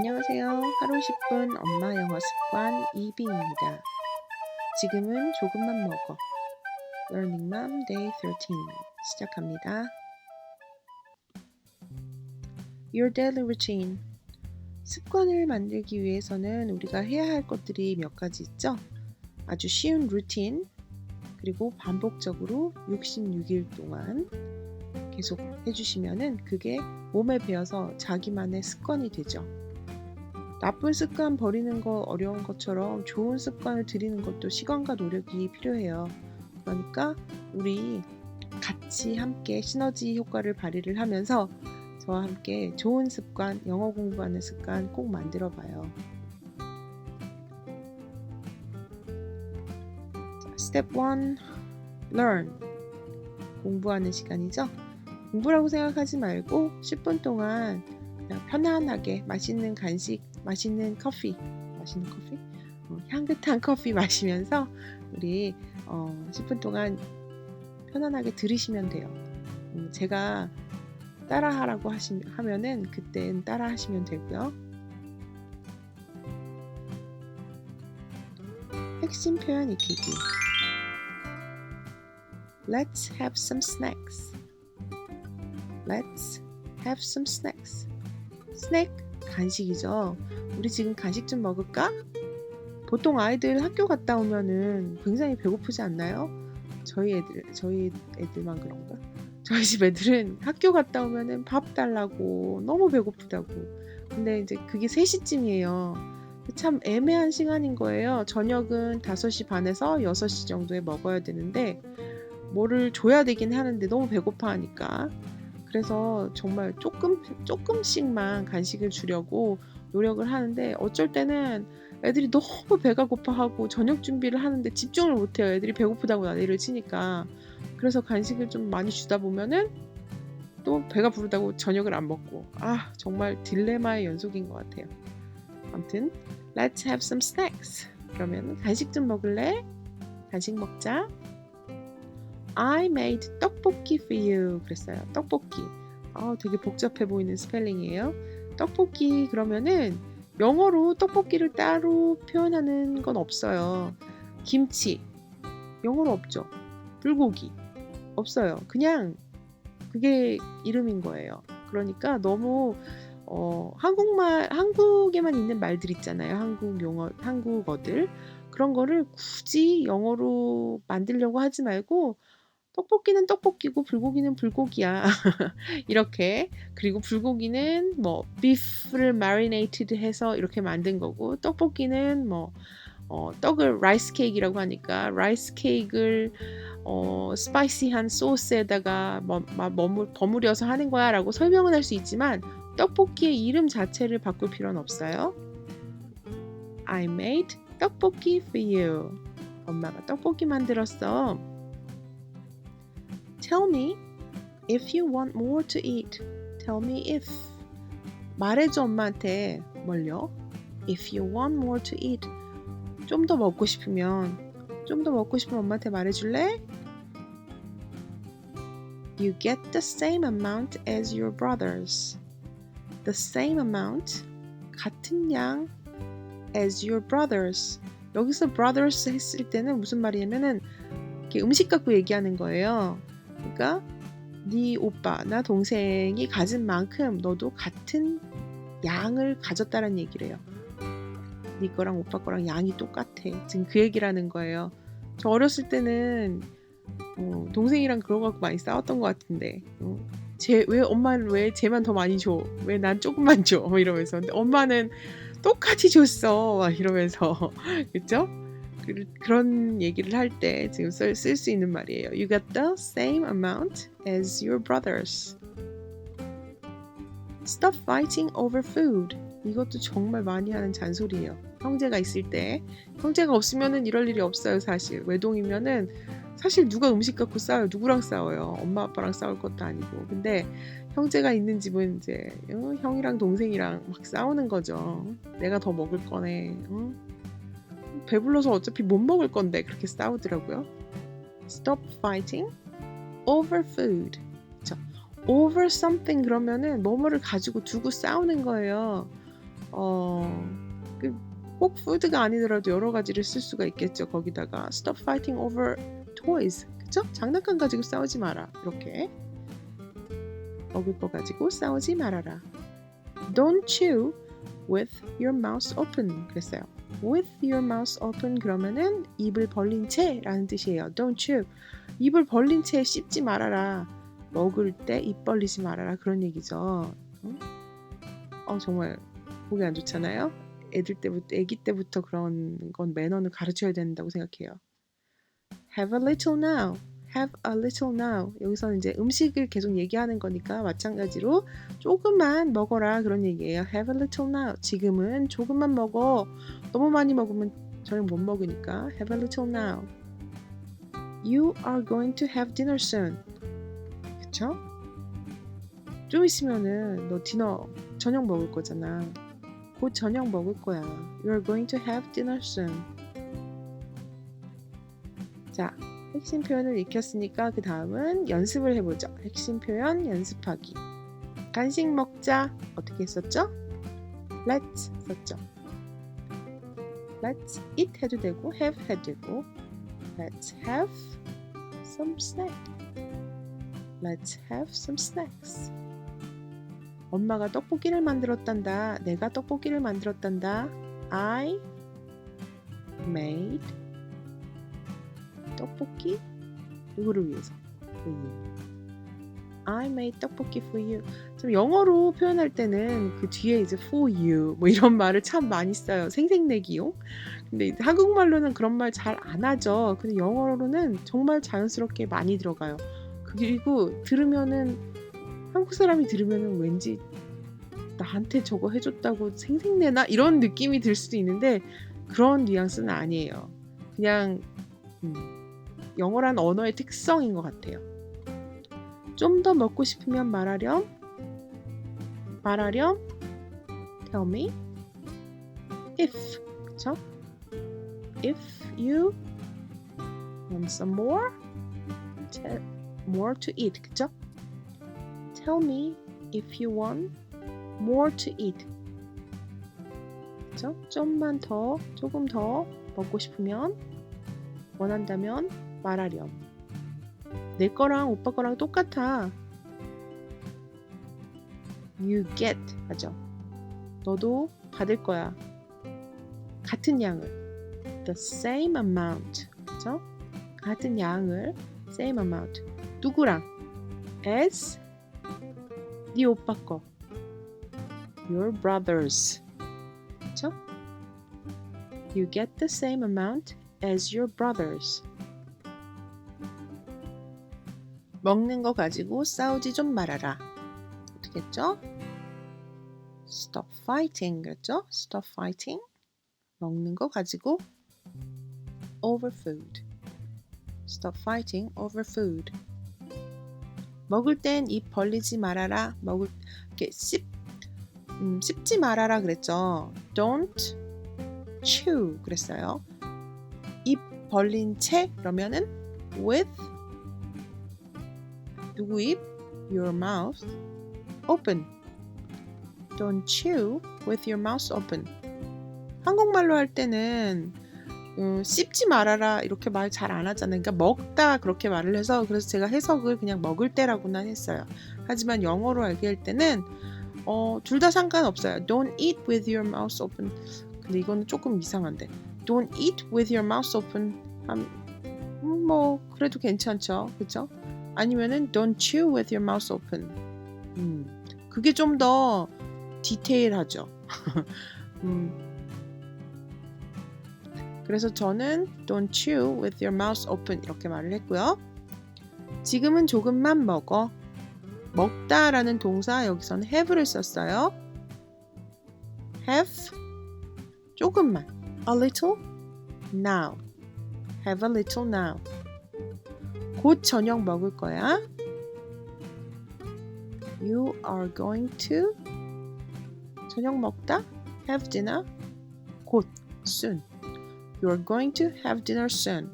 안녕하세요. 하루 10분 엄마 영어 습관 이비입니다. 지금은 조금만 먹어. Learning Mom Day 13 시작합니다. Your daily routine. 습관을 만들기 위해서는 우리가 해야 할 것들이 몇 가지 있죠? 아주 쉬운 루틴, 그리고 반복적으로 66일 동안 계속 해주시면은 그게 몸에 배어서 자기만의 습관이 되죠. 나쁜 습관 버리는 거 어려운 것처럼 좋은 습관을 들이는 것도 시간과 노력이 필요해요. 그러니까 우리 같이 함께 시너지 효과를 발휘를 하면서 저와 함께 좋은 습관, 영어 공부하는 습관 꼭 만들어 봐요. 스텝 1 learn 공부하는 시간이죠. 공부라고 생각하지 말고 10분 동안 편안하게 맛있는 간식, 맛있는 커피, 맛있는 커피, 어, 향긋한 커피 마시면서 우리 어, 10분 동안 편안하게 들으시면 돼요. 음, 제가 따라하라고 하시, 하면은 그땐 따라하시면 되고요. 핵심 표현 익히기. Let's have some snacks. Let's have some snacks. 스낵 간식이죠. 우리 지금 간식 좀 먹을까? 보통 아이들 학교 갔다 오면은 굉장히 배고프지 않나요? 저희 애들, 저희 애들만 그런가? 저희 집 애들은 학교 갔다 오면은 밥 달라고 너무 배고프다고. 근데 이제 그게 3시쯤이에요. 참 애매한 시간인 거예요. 저녁은 5시 반에서 6시 정도에 먹어야 되는데 뭐를 줘야 되긴 하는데 너무 배고파 하니까 그래서 정말 조금 조금씩만 간식을 주려고 노력을 하는데 어쩔 때는 애들이 너무 배가 고파하고 저녁 준비를 하는데 집중을 못해요. 애들이 배고프다고 난리를 치니까 그래서 간식을 좀 많이 주다 보면은 또 배가 부르다고 저녁을 안 먹고 아 정말 딜레마의 연속인 것 같아요. 아무튼 let's have some snacks. 그러면 간식 좀 먹을래? 간식 먹자. I made 떡볶이 for you. 그랬어요. 떡볶이. 아, 되게 복잡해 보이는 스펠링이에요. 떡볶이 그러면은 영어로 떡볶이를 따로 표현하는 건 없어요. 김치. 영어로 없죠. 불고기. 없어요. 그냥 그게 이름인 거예요. 그러니까 너무 어, 한국말 한국에만 있는 말들 있잖아요. 한국 용어, 한국어들 그런 거를 굳이 영어로 만들려고 하지 말고 떡볶이는 떡볶이고 불고기는 불고기야. 이렇게 그리고 불고기는 뭐 비프를 마리네이티드 해서 이렇게 만든 거고 떡볶이는 뭐 어, 떡을 라이스 케이크라고 하니까 라이스 케이크를 어, 스파이시한 소스에다가 버무려서 하는 거야라고 설명은 할 수 있지만 떡볶이의 이름 자체를 바꿀 필요는 없어요. I made 떡볶이 for you. 엄마가 떡볶이 만들었어. Tell me if you want more to eat. Tell me if. 말해줘 엄마한테 뭘요? If you want more to eat. 좀 더 먹고 싶으면 좀 더 먹고 싶으면 엄마한테 말해줄래? You get the same amount as your brothers. The same amount 같은 양 as your brothers. 여기서 brothers 했을 때는 무슨 말이냐면은 음식 갖고 얘기하는 거예요. 그러니까 네 오빠, 나 동생이 가진 만큼 너도 같은 양을 가졌다는 얘기를 해요. 네 거랑 오빠 거랑 양이 똑같아. 지금 그 얘기라는 거예요. 저 어렸을 때는 어, 동생이랑 그런 거 많이 싸웠던 것 같은데 어, 제, 왜 엄마는 왜 쟤만 더 많이 줘? 왜 난 조금만 줘? 뭐 이러면서 근데 엄마는 똑같이 줬어 막 이러면서 그죠? 그런 얘기를 할 때 지금 쓸 수 있는 말이에요. You got the same amount as your brothers. Stop fighting over food. 이것도 정말 많이 하는 잔소리예요. 형제가 있을 때 형제가 없으면은 이럴 일이 없어요. 사실 외동이면은 사실 누가 음식 갖고 싸워요? 누구랑 싸워요? 엄마 아빠랑 싸울 것도 아니고. 근데 형제가 있는 집은 이제 어, 형이랑 동생이랑 막 싸우는 거죠. 내가 더 먹을 거네. 어? 배불러서 어차피 못 먹을 건데 그렇게 싸우더라고요. Stop fighting over food. 그쵸? Over something 그러면은 뭐뭐를 가지고 두고 싸우는 거예요. 어꼭 푸드가 아니더라도 여러 가지를 쓸 수가 있겠죠. 거기다가 stop fighting over toys. 그쵸? 장난감 가지고 싸우지 마라. 이렇게 먹을 거 가지고 싸우지 말아라. Don't chew with your mouth open. 그랬어요. With your mouth open 그러면은 입을 벌린 채라는 뜻이에요. Don't chew. 입을 벌린 채 씹지 말아라. 먹을 때 입 벌리지 말아라. 그런 얘기죠. 응? 어 정말 보기 안 좋잖아요. 애들 때부터 아기 때부터 그런 건 매너는 가르쳐야 된다고 생각해요. Have a little now. Have a little now. 여기서는 이제 음식을 계속 얘기하는 거니까 마찬가지로 조금만 먹어라 그런 얘기예요. Have a little now. 지금은 조금만 먹어. 너무 많이 먹으면 저녁 못 먹으니까 Have a little now. You are going to have dinner soon. 그쵸? 좀 있으면은 너 디너 저녁 먹을 거잖아. 곧 저녁 먹을 거야. You're going to have dinner soon. 자, 핵심 표현을 익혔으니까 그 다음은 연습을 해보죠. 핵심 표현 연습하기. 간식 먹자. 어떻게 했었죠? Let's 썼죠. Let's eat 해도 되고 have 해도 되고 Let's have some snack. Let's have some snacks. 엄마가 떡볶이를 만들었단다. 내가 떡볶이를 만들었단다. I made 떡볶이 누구를 위해서? for you. I made 떡볶이 for you. 좀 영어로 표현할 때는 그 뒤에 이제 for you 뭐 이런 말을 참 많이 써요. 생색내기용. 근데 한국말로는 그런 말 잘 안 하죠. 근데 영어로는 정말 자연스럽게 많이 들어가요. 그리고 들으면은 한국 사람이 들으면은 왠지 나한테 저거 해줬다고 생색내나 이런 느낌이 들 수도 있는데 그런 뉘앙스는 아니에요. 그냥 음, 영어란 언어의 특성인 것 같아요. 좀 더 먹고 싶으면 말하렴. 말하렴. Tell me. If. 그쵸? If you want some more, tell more to eat. 그쵸? Tell me if you want more to eat. 그쵸? 좀만 더, 조금 더 먹고 싶으면 원한다면 말하렴. 내 거랑 오빠 거랑 똑같아. You get 하죠. 너도 받을 거야. 같은 양을. The same amount. 그쵸? 같은 양을 same amount. 누구랑? As 네 오빠 거. Your brothers. 그쵸? You get the same amount as your brothers. 먹는 거 가지고 싸우지 좀 말아라. 어떻게 했죠? Stop fighting 그랬죠? Stop fighting. 먹는 거 가지고 over food. Stop fighting over food. 먹을 땐 입 벌리지 말아라. 먹을 이렇게 씹 음, 씹지 말아라 그랬죠. Don't chew 그랬어요. 입 벌린 채 그러면은 with 누구 입? Your mouth open. Don't chew with your mouth open. 한국말로 할 때는 음, 씹지 말아라 이렇게 말 잘 안 하잖아요. 그러니까 먹다 그렇게 말을 해서 그래서 제가 해석을 그냥 먹을 때라고나 했어요. 하지만 영어로 알게 할 때는 어, 둘 다 상관없어요. Don't eat with your mouth open. 근데 이거는 조금 이상한데. Don't eat with your mouth open. 음, 뭐 그래도 괜찮죠, 그렇죠? 아니면은 Don't chew with your mouth open. 음, 그게 좀 더 디테일하죠. 음, 그래서 저는 Don't chew with your mouth open 이렇게 말을 했고요. 지금은 조금만 먹어. 먹다 라는 동사 여기서는 have를 썼어요. have 조금만 a little now have a little now 곧 저녁 먹을 거야. You are going to 저녁 먹다 have dinner 곧 soon You're going to have dinner soon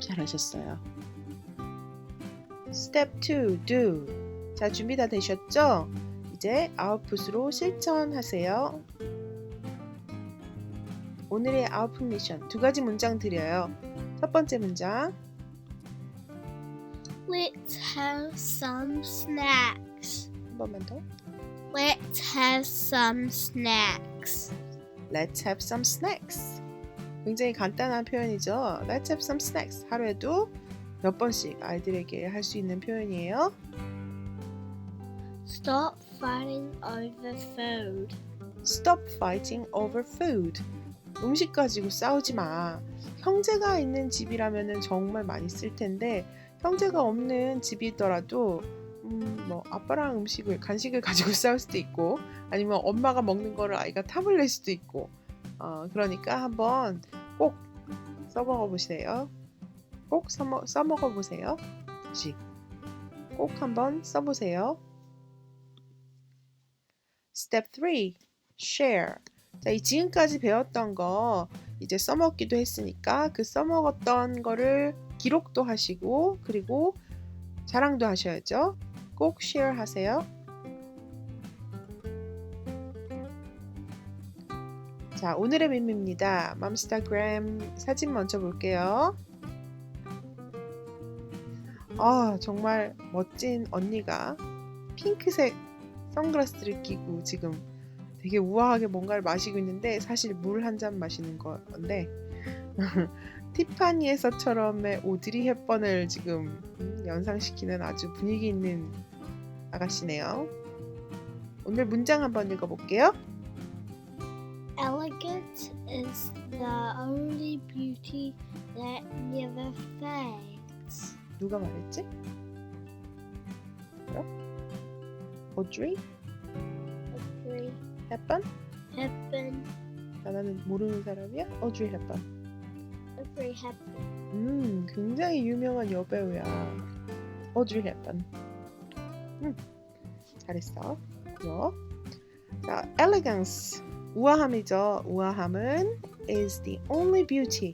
잘하셨어요. Step 2 do 자 준비 다 되셨죠? 이제 아웃풋으로 실천하세요. 오늘의 아웃풋 미션 두 가지 문장 드려요. 첫 번째 문장 Let's have some snacks. 한 번만 더. Let's have some snacks. Let's have some snacks. 굉장히 간단한 표현이죠. Let's have some snacks. 하루에도 몇 번씩 아이들에게 할 수 있는 표현이에요. Stop fighting over food. Stop fighting over food. 음식 가지고 싸우지 마. 형제가 있는 집이라면 정말 많이 쓸 텐데 형제가 없는 집이더라도 음, 뭐 아빠랑 음식을 간식을 가지고 싸울 수도 있고 아니면 엄마가 먹는 거를 아이가 탐을 낼 수도 있고 어, 그러니까 한번 꼭 써먹어 보세요. 꼭 써먹, 써먹어 보세요. 다시 꼭 한번 써보세요. Step 3. Share. 자, 이 지금까지 배웠던 거 이제 써먹기도 했으니까 그 써먹었던 거를 기록도 하시고 그리고 자랑도 하셔야죠. 꼭 share 하세요. 자, 오늘의 밈입니다. 맘스타그램 사진 먼저 볼게요. 아, 정말 멋진 언니가 핑크색 선글라스를 끼고 지금 되게 우아하게 뭔가를 마시고 있는데 사실 물 한 잔 마시는 건데 티파니에서처럼의 오드리 헵번을 지금 음, 연상시키는 아주 분위기 있는 아가씨네요. 오늘 문장 한번 읽어볼게요. Elegance is the only beauty that never fades. 누가 말했지? 뭐야? 오드리 Every 헵번? 아, 나는 모르는 사람이야? 오드리 헵번. Every happen. 음, 굉장히 유명한 여배우야. 오드리 헵번. 음, 잘했어. 고마워. 자, elegance. 우아함이죠. 우아함은 is the only beauty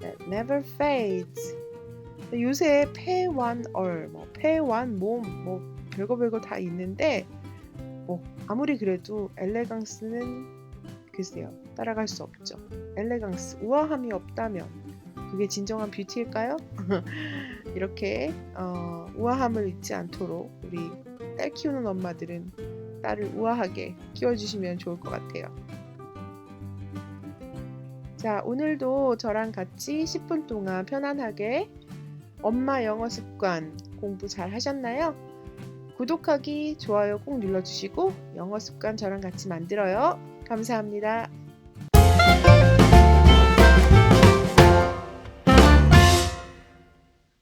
that never fades. 요새 폐완 얼, 뭐 폐완 몸, 뭐 별거 별거 다 있는데 뭐 아무리 그래도 엘레강스는 글쎄요 따라갈 수 없죠. 엘레강스 우아함이 없다면 그게 진정한 뷰티일까요? 이렇게 어, 우아함을 잊지 않도록 우리 딸 키우는 엄마들은 딸을 우아하게 키워주시면 좋을 것 같아요. 자, 오늘도 저랑 같이 10분 동안 편안하게 엄마 영어 습관 공부 잘 하셨나요? 구독하기, 좋아요 꼭 눌러주시고 영어 습관 저랑 같이 만들어요. 감사합니다.